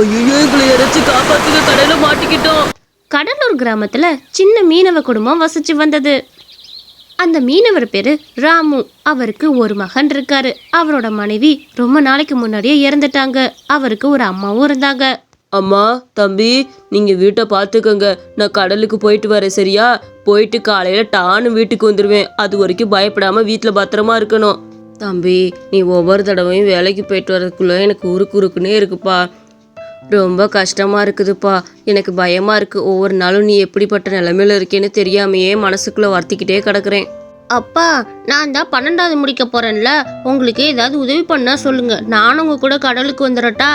ஐயோ எங்களை யாராச்சும் காப்பாத்துங்க கடையில மாட்டிக்கிட்டோம். கடலூர் கிராமத்துல சின்ன மீனவ குடும்பம் வசிச்சு வந்தது. அந்த மீனவர் பேரு ராமு. அவருக்கு ஒரு மகன் இருக்காரு. அவரோட மனைவி ரொம்ப நாளைக்கு முன்னாடியே இறந்துட்டாங்க. அவருக்கு ஒரு அம்மாவும் இருந்தாங்க. அம்மா தம்பி நீங்க வீட்டை பார்த்துக்கோங்க. நான் கடலுக்கு போயிட்டு வரேன் சரியா? போயிட்டு காலையில டான்னு வீட்டுக்கு வந்துடுவேன் அது வரைக்கும் பயப்படாம வீட்டில் பத்திரமா இருக்கணும். தம்பி நீ ஒவ்வொரு தடவையும் வேலைக்கு போயிட்டு வரதுக்குள்ள எனக்கு உருக்கு உருக்குன்னே இருக்குப்பா. ரொம்ப கஷ்டமாக இருக்குதுப்பா. எனக்கு பயமாக இருக்குது ஒவ்வொரு நாளும் நீ எப்படிப்பட்ட நிலமையில இருக்கேன்னு தெரியாமையே மனசுக்குள்ளே வருத்திக்கிட்டே கிடக்குறேன். அப்பா நான் தான் பன்னெண்டாவது முடிக்க போகிறேன்ல உங்களுக்கு ஏதாவது உதவி பண்ணால் சொல்லுங்கள் நானும் உங்கள் கூட கடலுக்கு வந்துடட்டா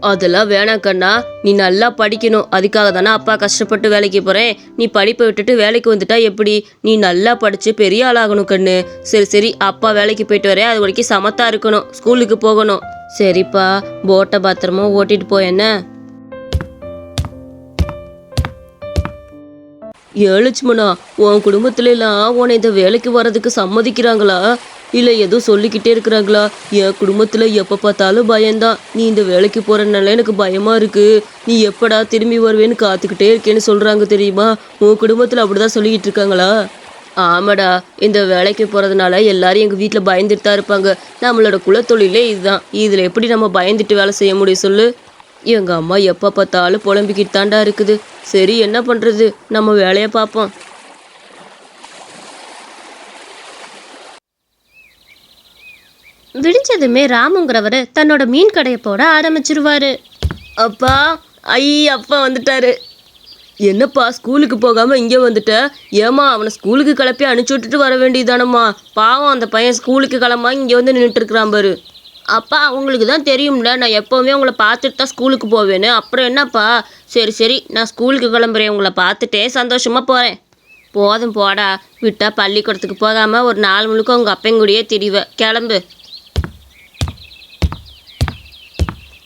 அதெல்லாம் வேணாம் கண்ணா. நீ நல்லா படிக்கணும். அதுக்காக தானே அப்பா கஷ்டப்பட்டு வேலைக்கு போகிறேன் நீ படிப்பை விட்டுட்டு வேலைக்கு வந்துட்டா எப்படி? நீ நல்லா படித்து பெரிய ஆளாகணும் கண்ணு. சரி சரி அப்பா வேலைக்கு போயிட்டு வரேன். அது வரைக்கும் சமத்தா இருக்கணும். ஸ்கூலுக்கு போகணும். சரிப்பா. போட்டை பத்திரமா ஓட்டிட்டு போ என்ன? ஏழுச்சுமனா உன் குடும்பத்துல எல்லாம் உன்னை இந்த வேலைக்கு வர்றதுக்கு சம்மதிக்கிறாங்களா? இல்லை எதுவும் சொல்லிக்கிட்டே இருக்கிறாங்களா? என் குடும்பத்தில் எப்போ பார்த்தாலும் பயம்தான். நீ இந்த வேலைக்கு போகிறனால எனக்கு பயமாக இருக்குது நீ எப்படா திரும்பி வருவேன்னு காத்துக்கிட்டே இருக்கேன்னு சொல்கிறாங்க தெரியுமா? உன் குடும்பத்தில் அப்படி தான் சொல்லிக்கிட்டு இருக்காங்களா? ஆமாடா இந்த வேலைக்கு போகிறதுனால எல்லாரும் எங்கள் வீட்டில் பயந்துட்டு தான் இருப்பாங்க. நம்மளோட குலத்தொழிலே இதுதான். இதில் எப்படி நம்ம பயந்துட்டு வேலை செய்ய முடியும் சொல்லு? எங்கள் அம்மா எப்போ பார்த்தாலும் புலம்பிக்கிட்டு தாண்டா இருக்குது. சரி என்ன பண்ணுறது நம்ம வேலையை பார்ப்போம். விடிஞ்சதுமே ராமுங்கிறவர் தன்னோட மீன் கடையை போட ஆரம்பிச்சிருவாரு. அப்பா ஐ அப்பா வந்துட்டாரு. என்னப்பா ஸ்கூலுக்கு போகாமல் இங்கே வந்துட்ட? ஏமா அவனை ஸ்கூலுக்கு கிளப்பி அனுப்பிச்சி விட்டுட்டு வர வேண்டியதானம்மா? பாவம் அந்த பையன் ஸ்கூலுக்கு கிளம்பா இங்கே வந்து நின்றுட்டுருக்கிறான் பாரு. அப்பா உங்களுக்கு தான் தெரியும்ல நான் எப்போவுமே உங்களை பார்த்துட்டு தான் ஸ்கூலுக்கு போவேன்னு. அப்புறம் என்னப்பா? சரி சரி நான் ஸ்கூலுக்கு கிளம்புறேன். உங்களை பார்த்துட்டே சந்தோஷமாக போகிறேன் போதும் போடா. விட்டா பள்ளிக்கூடத்துக்கு போகாமல் ஒரு நாள் முழுக்க உங்கள் அப்பையங்கூடயே திரிவ. கிளம்பு.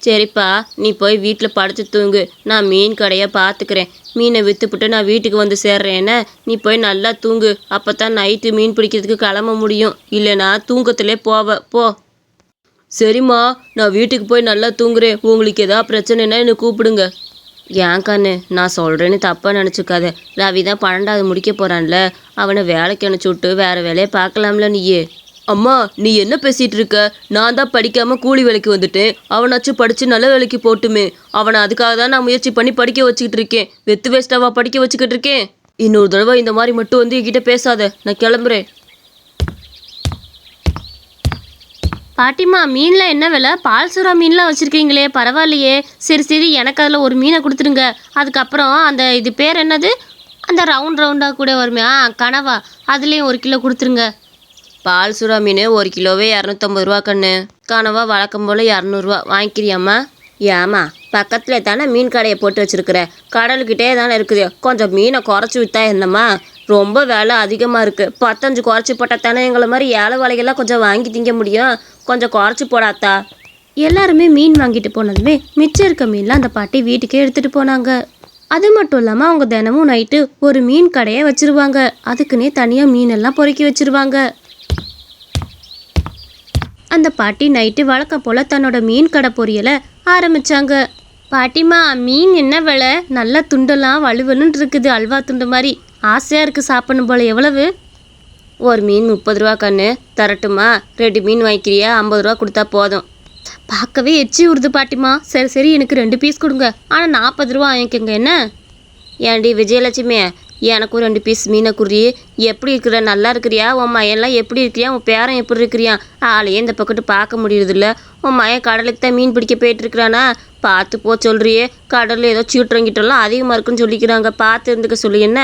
சரிப்பா நீ போய் வீட்டில் படுத்து தூங்கு. நான் மீன் கடையை பார்த்துக்கிறேன் மீனை விற்றுப்புட்டு நான் வீட்டுக்கு வந்து சேர்றேன்னு நீ போய் நல்லா தூங்கு. அப்போ தான் நைட்டு மீன் பிடிக்கிறதுக்கு கிளம்ப முடியும். இல்லைனா தூக்கத்திலே போவ. போ. சரிம்மா நான் வீட்டுக்கு போய் நல்லா தூங்குறேன். உங்களுக்கு எதாவது பிரச்சனைனா என்னை கூப்பிடுங்க. ஏன் கண்ணு நான் சொல்கிறேன்னு தப்பாக நினச்சிக்காத. ரவி தான் பன்னெண்டாவது முடிக்க போகிறான்ல அவனை வேலைக்கு அனுப்பிச்சி விட்டு வேறு வேலையை பார்க்கலாம்ல நீயே. அம்மா நீ என்ன பேசிட்டு இருக்க? நான் தான் படிக்காம கூலி வேலைக்கு வந்துட்டேன். அவனாச்சும் படிச்சு நல்ல வேலைக்கு போட்டுமே. அவனை அதுக்காக தான் நான் முயற்சி பண்ணி படிக்க வச்சுக்கிட்டு இருக்கேன். வெத்து வேஸ்டாவா படிக்க வச்சுக்கிட்டு இருக்கேன்? இன்னொரு தடவை இந்த மாதிரி மட்டும் வந்து என்கிட்ட பேசாத. நான் கிளம்புறேன். பாட்டிமா மீன்ல என்ன விலை? பால் சுறா மீன்லாம் வச்சிருக்கீங்களே பரவாயில்லையே. சரி சரி எனக்கு அதில் ஒரு மீனை கொடுத்துருங்க. அதுக்கப்புறம் அந்த இது பேர் என்னது? அந்த ரவுண்ட் ரவுண்டாக கூட வருமே. ஆ கனவா. அதுலேயும் ஒரு கிலோ கொடுத்துருங்க. பால் சுறா மீன் ஒரு கிலோவே இரநூத்தம்பது ரூபா கண்ணு. கனவா வழக்கம் போல் இரநூறுவா. வாங்கிக்கிறியாம்மா? ஏம்மா பக்கத்தில் தானே மீன் கடையை போட்டு வச்சுருக்குற? கடலுக்கிட்டே தானே இருக்குது. கொஞ்சம் மீனை குறைச்சி விற்றா என்னம்மா? ரொம்ப விலை அதிகமாக இருக்குது பத்தஞ்சு குறைச்சி போட்டால் தானே எங்களை மாதிரி ஏழை வலைகள்லாம் கொஞ்சம் வாங்கி திங்க முடியும். கொஞ்சம் குறைச்சி போடாத்தா? எல்லாருமே மீன் வாங்கிட்டு போனதுமே மிச்சம் இருக்க மீன்லாம் அந்த பாட்டி வீட்டுக்கே எடுத்துகிட்டு போனாங்க. அது மட்டும் இல்லாமல் அவங்க தினமும் நைட்டு ஒரு மீன் கடையை வச்சுருவாங்க. அதுக்குன்னே தனியாக மீனெல்லாம் பொறுக்கி வச்சிருவாங்க. அந்த பாட்டி நைட்டு வழக்கம் போல் தன்னோட மீன் கடை பொரியலை ஆரம்பிச்சாங்க. பாட்டிமா மீன் என்ன விலை? நல்ல துண்டெல்லாம் வலுவலுன்னு இருக்குது அல்வா துண்டு மாதிரி. ஆசையாக இருக்குது சாப்பிடணும் போல் எவ்வளவு? ஒரு மீன் முப்பது ரூபா கண்ணு. தரட்டுமா ரெண்டு மீன் வாங்கிக்கிறியா? ஐம்பது ரூபா கொடுத்தா போதும். பார்க்கவே எச்சி உருது பாட்டிமா சரி சரி எனக்கு ரெண்டு பீஸ் கொடுங்க. ஆனால் நாற்பது ரூபா வாங்கிக்கோங்க என்ன? ஏன்டி விஜயலட்சுமி எனக்கும் ரெண்டு பீஸ் மீனை குறி எப்படி இருக்கிற? நல்லா இருக்கிறியா? உன் மையெல்லாம் எப்படி இருக்கிறியா? உன் பேரன் எப்படி இருக்கிறியா? ஆளையே இந்த பக்கத்து பார்க்க முடியறதில்ல. உன் மயன் கடலுக்கு தான் மீன் பிடிக்க போயிட்டு இருக்கிறானா? பார்த்து போ சொல்றியே. கடலில் ஏதோ சீட்டுறங்கிட்டெல்லாம் அதிகமாக இருக்குன்னு சொல்லிக்கிறாங்க. பார்த்து இருந்துக்க சொல்லி என்ன?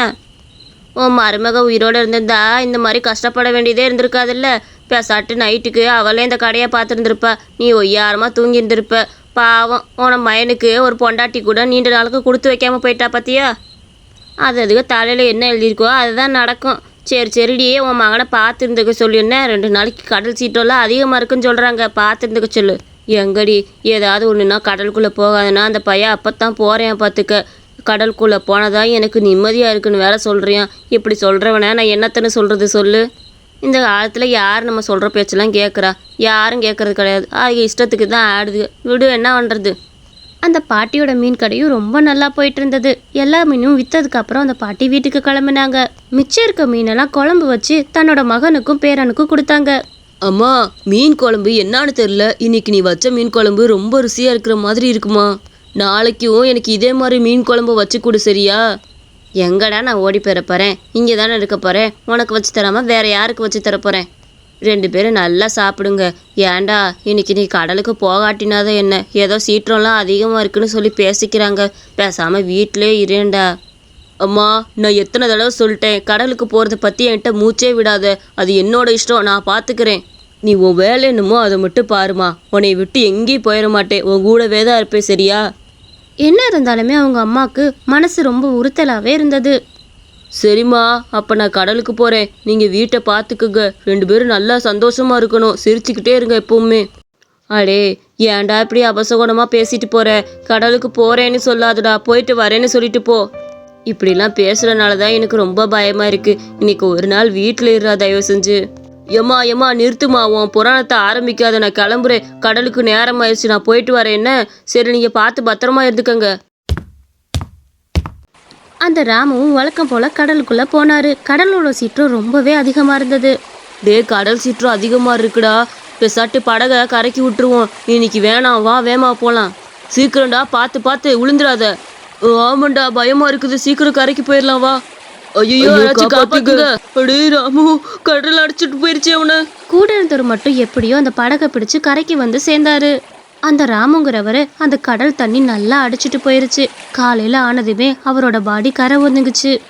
உன் மருமக உயிரோடு இருந்திருந்தா இந்த மாதிரி கஷ்டப்பட வேண்டியதே இருந்திருக்காதுல்ல. பேசாட்டு நைட்டுக்கு அவளே இந்த கடையை பார்த்துருந்துருப்பா. நீ ஒய்யாரமாக தூங்கி இருந்திருப்ப பாவம் உன மயனுக்கு ஒரு பொண்டாட்டி கூட நீண்ட நாளுக்கு கொடுத்து வைக்காமல் போயிட்டா பார்த்தியா அது அதுக்கு தலையில் என்ன எழுதியிருக்கோ அதுதான் நடக்கும். சரி சரிடியே உன் மகனை பார்த்துருந்துக்க சொல்லியிருந்தேன் ரெண்டு நாளைக்கு கடல் சீட்டெல்லாம் அதிகமாக இருக்குன்னு சொல்கிறாங்க பார்த்துருந்துக்க சொல்லு. எங்கடி ஏதாவது ஒன்றுனா கடலுக்குள்ளே போகாதுன்னா அந்த பையன் அப்போ தான் போகிறேன் பார்த்துக்க. கடலுக்குள்ளே போனதான் எனக்கு நிம்மதியாக இருக்குன்னு வேற சொல்கிறேன் இப்படி சொல்கிறவனே நான் என்னத்தன்னு சொல்கிறது சொல்லு. இந்த காலத்தில் யார் நம்ம சொல்கிற பேச்செல்லாம் கேட்குறா யாரும் கேட்குறது கிடையாது. அது இஷ்டத்துக்கு தான் ஆடுது. விடு என்ன பண்ணுறது அந்த பாட்டியோட மீன் கடையும் ரொம்ப நல்லா போயிட்டு இருந்தது எல்லா மீனும் விற்றதுக்கு அப்புறம் அந்த பாட்டி வீட்டுக்கு கிளம்புனாங்க. மிச்சம் இருக்க மீனெல்லாம் குழம்பு வச்சு தன்னோட மகனுக்கும் பேரனுக்கும் கொடுத்தாங்க. அம்மா மீன் குழம்பு என்னான்னு தெரில இன்னைக்கு நீ வச்ச மீன் குழம்பு ரொம்ப ருசியாக இருக்கிற மாதிரி இருக்குமா? நாளைக்கும் எனக்கு இதே மாதிரி மீன் குழம்பு வச்சு கொடு சரியா? எங்கடா நான் ஓடி பெற போகிறேன் இங்கே தானே இருக்க போகிறேன் உனக்கு வச்சு தராமல் வேற யாருக்கு வச்சு தர போகிறேன் ரெண்டு பேரும் நல்லா சாப்பிடுங்க. ஏன்டா இன்னைக்கு நீ கடலுக்கு போகாட்டினாதான் என்ன? ஏதோ சீற்றம்லாம் அதிகமாக இருக்குன்னு சொல்லி பேசிக்கிறாங்க. பேசாமல் வீட்டிலே இருண்டா அம்மா நான் எத்தனை தடவை சொல்லிட்டேன் கடலுக்கு போகிறத பற்றி என்கிட்ட மூச்சே விடாத. அது என்னோட இஷ்டம் நான் பார்த்துக்கிறேன் நீ உன் வேலை என்னமோ அதை மட்டும் பாருமா. உன்னை விட்டு எங்கேயும் போயிட மாட்டேன். உன் கூடவே தான் இருப்பேன் சரியா? என்ன இருந்தாலுமே அவங்க அம்மாவுக்கு மனசு ரொம்ப உறுத்தலாகவே இருந்தது. சரிம்மா அப்போ நான் கடலுக்கு போகிறேன் நீங்கள் வீட்டை பார்த்துக்குங்க ரெண்டு பேரும் நல்லா சந்தோஷமாக இருக்கணும். சிரிச்சுக்கிட்டே இருங்க எப்பவுமே. அடே ஏன்டா இப்படி அபசகுணமாக பேசிட்டு போகிற கடலுக்கு போகிறேன்னு சொல்லாதடா. போயிட்டு வரேன்னு சொல்லிட்டு போ. இப்படிலாம் பேசுகிறனால தான் எனக்கு ரொம்ப பயமாக இருக்குது இன்னைக்கு ஒரு நாள் வீட்டில் இருறா தயவு செஞ்சு. எம்மா எம்மா நிறுத்துமா உன் புராணத்தை ஆரம்பிக்காத. நான் கிளம்புறேன். கடலுக்கு நேரம் ஆயிடுச்சு நான் போயிட்டு வரேன். என்ன? சரி நீங்கள் பார்த்து பத்திரமா இருந்துக்கங்க. அந்த ராமுவும் வழக்கம் போல கடலுக்குள்ள போனாரு. கடலோட சீற்றம் ரொம்பவே அதிகமா இருந்தது. டே கடல் சீற்றம் அதிகமாக இருக்குடா. பெசாட்டு படகை கரைக்கி விட்டுருவோம். இன்னைக்கு வேணாம் வா வேமா போகலாம் சீக்கிரம்டா பார்த்து பார்த்து விழுந்துடாத. ஓ, ஆமாண்டா பயமா இருக்குது. சீக்கிரம் கரைக்கு போயிடலாம் வா. ஐயோ அடே ராமு கடல் அடிச்சிட்டு போயிருச்சு அவனை கூட இருந்தவர் மட்டும் எப்படியோ அந்த படகை பிடிச்சு கரைக்கு வந்து சேர்ந்தாரு. அந்த ராமுங்கிறவர் அந்த கடல் தண்ணி நல்லா அடிச்சிட்டு போயிருச்சு. காலையில் ஆனதுமே அவரோட பாடி கரை ஒதுங்குச்சு.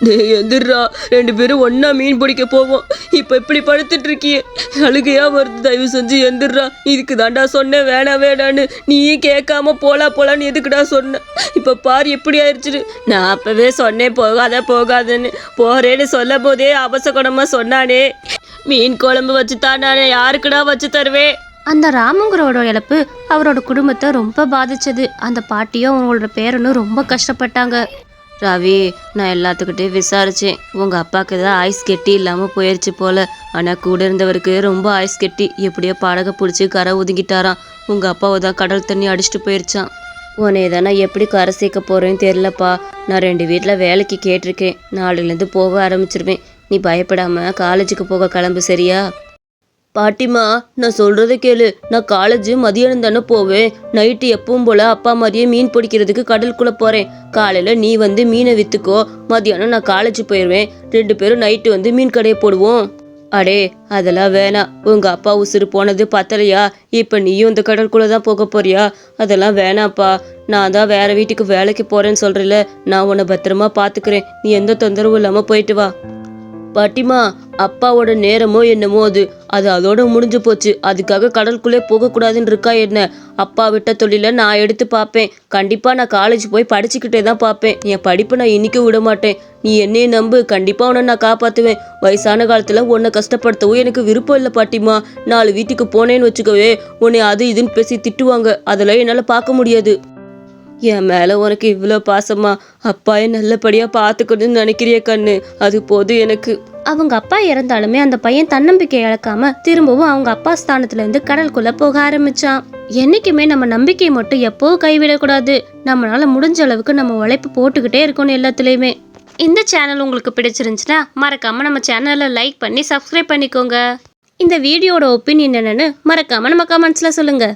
டேய் எந்திரா ரெண்டு பேரும் ஒன்னா மீன் பிடிக்க போவோம். இப்ப இப்படி படுத்துட்டு இருக்கியே. அழுகையா வருது. தயவு செஞ்சு எந்திரா இதுக்கு தாண்டா சொன்னேன். வேணாம் வேணான்னு. நீயும் கேட்காம போலா போலான்னு எதுக்குடா சொன்ன? இப்ப பாரு எப்படி ஆயிடுச்சு நான் அப்பவே சொன்னேன் போகாத போகாதன்னு. போறேன்னு சொல்லும் போதே அவசகுணமா சொன்னானே. மீன் குழம்பு வச்சு நான். யாருக்குடா வச்சு தருவேன்? அந்த ராமுங்கிறோட இழப்பு அவரோட குடும்பத்தை ரொம்ப பாதிச்சது. அந்த பாட்டியும் அவங்களோட பேரனும் ரொம்ப கஷ்டப்பட்டாங்க. ரவி நான் எல்லாத்துக்கிட்டே விசாரிச்சேன். உங்கள் அப்பாவுக்கு தான் ஐஸ் கெட்டி இல்லாமல் போயிடுச்சு போல. ஆனால் கூட இருந்தவருக்கு ரொம்ப ஐஸ் கெட்டி எப்படியோ படகை பிடிச்சி கரை ஒதுங்கிட்டாராம். உங்கள் அப்பாவை தான் கடல் தண்ணி அடிச்சிட்டு போயிருச்சான் உன்னை தானே எப்படி கரை சேர்க்க போகிறேன்னு தெரிலப்பா நான் ரெண்டு வீட்டில் வேலைக்கு கேட்டிருக்கேன். நாளையிலேருந்து போக ஆரம்பிச்சிருவேன். நீ பயப்படாமல் காலேஜுக்கு போக கிளம்பு சரியா? பாட்டிமா நான் சொல்கிறத கேளு. நான் காலேஜ் மதியானம் தானே போவேன். நைட்டு எப்பவும் போல் அப்பா மாதிரியே மீன் பிடிக்கிறதுக்கு கடலுக்குள்ளே போகிறேன் காலையில் நீ வந்து மீனை விற்றுக்கோ மதியானம் நான் காலேஜ் போயிடுவேன் ரெண்டு பேரும் நைட்டு வந்து மீன் கடையை போடுவோம். அடே அதெல்லாம் வேணாம். உங்கள் அப்பா உசுறு போனது பத்தலையா? இப்போ நீயும் இந்த கடலுக்குள்ளே தான் போக போறியா? அதெல்லாம் வேணாம்ப்பா. நான் தான் வேற வீட்டுக்கு வேலைக்கு போகிறேன்னு சொல்கிறேன்ல நான் உன்னை பத்திரமா பார்த்துக்கிறேன் நீ எந்த தொந்தரவும் இல்லாமல் போயிட்டு வா. பாட்டிமா அப்பாவோட நேரமோ என்னமோ அது. அது அதோட முடிஞ்சு போச்சு. அதுக்காக கடலுக்குள்ளே போகக்கூடாதுன்னு இருக்கா என்ன? அப்பா விட்ட தொழிலை நான் எடுத்து பார்ப்பேன். கண்டிப்பாக நான் காலேஜ் போய் படிச்சுக்கிட்டே தான் பார்ப்பேன். என் படிப்பை நான் இன்னைக்கும் விட மாட்டேன். நீ என்னையே நம்பு. கண்டிப்பாக உன்னை நான் காப்பாற்றுவேன் வயசான காலத்தில் உன்னை கஷ்டப்படுத்தவும் எனக்கு விருப்பம் இல்லை பாட்டிமா. நாலு வீட்டுக்கு போனேன்னு வச்சுக்கவே உன்னை அது இதுன்னு பேசி திட்டுவாங்க. அதெல்லாம் என்னால் பார்க்க முடியாது. என் மேலே உனக்கு இவ்வளோ பாசமா? அப்பாயை நல்லபடியாக பார்த்துக்கணும்னு நினைக்கிறிய கண்ணு. அது போதும் எனக்கு. அவங்க அப்பா இறந்தாலுமே அந்த பையன் தன்னம்பிக்கை இழக்காம திரும்பவும் அவங்க அப்பா ஸ்தானத்துலேருந்து கடலுக்குள்ளே போக ஆரம்பிச்சான். என்றைக்குமே நம்ம நம்பிக்கையை மட்டும் எப்போ கைவிடக்கூடாது. நம்மளால் முடிஞ்ச அளவுக்கு நம்ம உழைப்பு போட்டுக்கிட்டே இருக்கணும் எல்லாத்துலேயுமே. இந்த சேனல் உங்களுக்கு பிடிச்சிருந்துச்சுன்னா மறக்காமல் நம்ம சேனலை லைக் பண்ணி சப்ஸ்கிரைப் பண்ணிக்கோங்க. இந்த வீடியோட ஒப்பீனியன் என்னென்னு மறக்காமல் நம்ம கமெண்ட்ஸில் சொல்லுங்கள்